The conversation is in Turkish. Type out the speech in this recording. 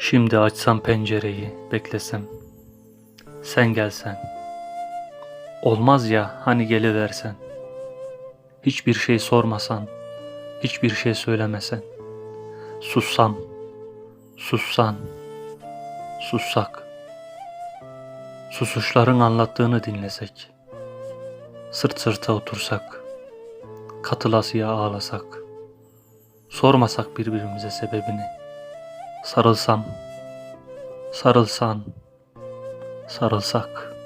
Şimdi açsam pencereyi, beklesem. Sen gelsen. Olmaz ya hani geliversen. Hiçbir şey sormasan, hiçbir şey söylemesen. Sussam, sussan, sussak. Susuşların anlattığını dinlesek. Sırt sırta otursak. Katılasıya ağlasak. Sormasak birbirimize sebebini. Sarılsam, sarılsan, sarılsak.